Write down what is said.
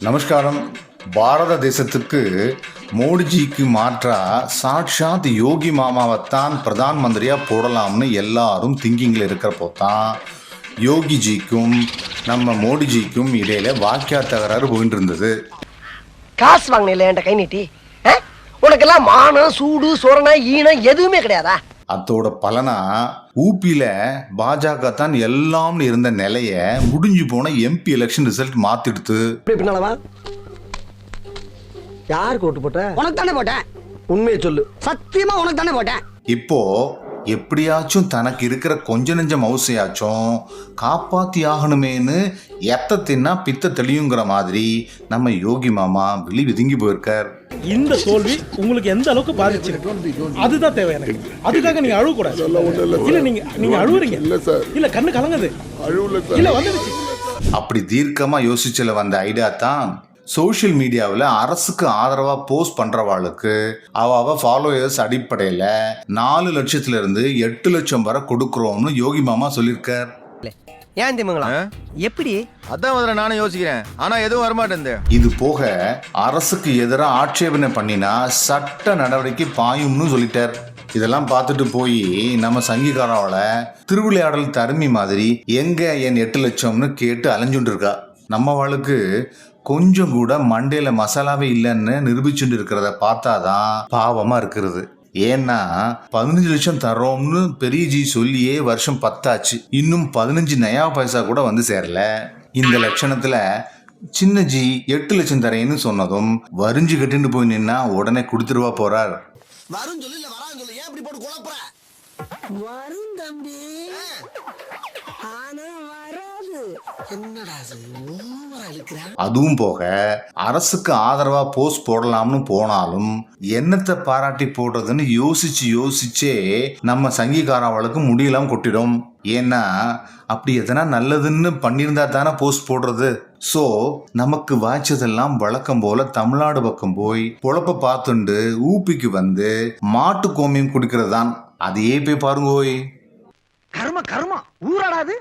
நமஸ்காரம். பாரத தேசத்துக்கு மோடிஜிக்கு மாற்றா சாட்சாத் யோகி மாமாவைத்தான் பிரதான் மந்திரியா போடலாம்னு எல்லாரும் திங்கிங்கில் இருக்கிறப்போ தான் யோகிஜிக்கும் நம்ம மோடிஜிக்கும் இடையில வாக்கியா தகராறு போயிட்டு இருந்தது காசு வாங்கினில என்கிட்ட கை நீட்டி? உனக்கெல்லாம் மானம் சூடு சொரணை ஈனம் எதுவுமே கிடையாதா? அதோட பலனா ஊபியில பாஜக தான் எல்லாம்னு இருந்த நிலைய முடிஞ்சு போன எம்பி எலெக்ஷன் ரிசல்ட் மாத்திடுத்து. யாருக்கு ஓட்டு போட்ட? உனக்கு தானே போட்டேன். உண்மையை சொல்லு. சத்தியமா உனக்கு தானே போட்டேன். இப்போ எப்படியாச்சும் தனக்கு இருக்கிற கொஞ்ச நெஞ்ச மவுசையாச்சும் காப்பாத்தி ஆகணுமேன்னு எத்த தின்னா பித்த தெளியுங்கிற மாதிரி நம்ம யோகி மாமா வெளி விதுங்கி போயிருக்கார். இந்த தோல்வி உங்களுக்கு எந்த அளவுக்கு பாதிச்சிருக்கு அதுதான் தேவை எனக்கு. அதுக்காக நீங்க அழுவ கூடாது இல்ல நீங்க நீங்க அழுவுறீங்க. இல்ல சார். இல்ல கண்ணு கலங்குது. இல்ல வந்துடுச்சு அப்படி தீர்க்கமா யோசிச்சுல வந்த ஐடியா தான் சோஷியல் மீடியாவில் அரசுக்கு ஆதரவா போஸ்ட் பண்றவாளுக்கு அவ அவ ஃபாலோயர்ஸ் அடிப்படையில் நாலு லட்சத்துல இருந்து எட்டு லட்சம் வரை கொடுக்குறோம்னு யோகி மாமா சொல்லியிருக்கார். ஏன் திமுங்களா எப்படி? அதான் முதல்ல நானும் யோசிக்கிறேன். ஆனா எதுவும் வரமாட்டேன் இது போக அரசுக்கு எதிராக ஆட்சேபனை பண்ணினா சட்ட நடவடிக்கை பாயும்னு சொல்லிட்டார். இதெல்லாம் பார்த்துட்டு போய் நம்ம சங்கீகாராவில் திருவிளையாடல் தருமி மாதிரி எங்க என் எட்டு லட்சம்னு கேட்டு அலைஞ்சுட்டு இருக்கா நம்ம வாளுக்கு கொஞ்சம் கூட மண்டையில மசாலாவே இல்லைன்னு நிரூபிச்சுட்டு இருக்கிறத பார்த்தாதான் பாவமா இருக்கிறது. ஏன்னா பதினஞ்சு லட்சம் தரோம்னு பெரிய ஜி சொல்லியே வருஷம் பத்தாச்சு. இன்னும் பதினஞ்சு நயா பைசா கூட வந்து சேரல. இந்த லட்சணத்துல சின்ன ஜி எட்டு லட்சம் தரேன்னு சொன்னதும் வரிஞ்சு கட்டிட்டு போய் நின்னா உடனே கொடுத்துருவா போறார். வரும் சொல்லு இல்ல வரான்னு சொல்லு. ஏன் இப்படி போட்டு குழப்புற? வரும் தம்பி. ஆனா வராது. அதுவும் போக அரசுக்கு ஆதரவா போஸ்ட் போடலாம்னு போனாலும் என்னத்தை பாராட்டி போடுறதுன்னு யோசிச்சு யோசிச்சே நம்ம சங்கீகாராவளுக்கு முடியலாம் கொட்டிடும். ஏன்னா அப்படி எதனா நல்லதுன்னு பண்ணியிருந்தா தானே போஸ்ட் போடுறது. ஸோ நமக்கு வாய்ச்சதெல்லாம் வழக்கம் போல தமிழ்நாடு பக்கம் போய் பொழப்ப பார்த்துண்டு ஊப்பிக்கு வந்து மாட்டு கோமியம் குடிக்கிறது தான் அதையே போய் பாருங்க ஓய் கர்ம. கர்மா ஊராடாது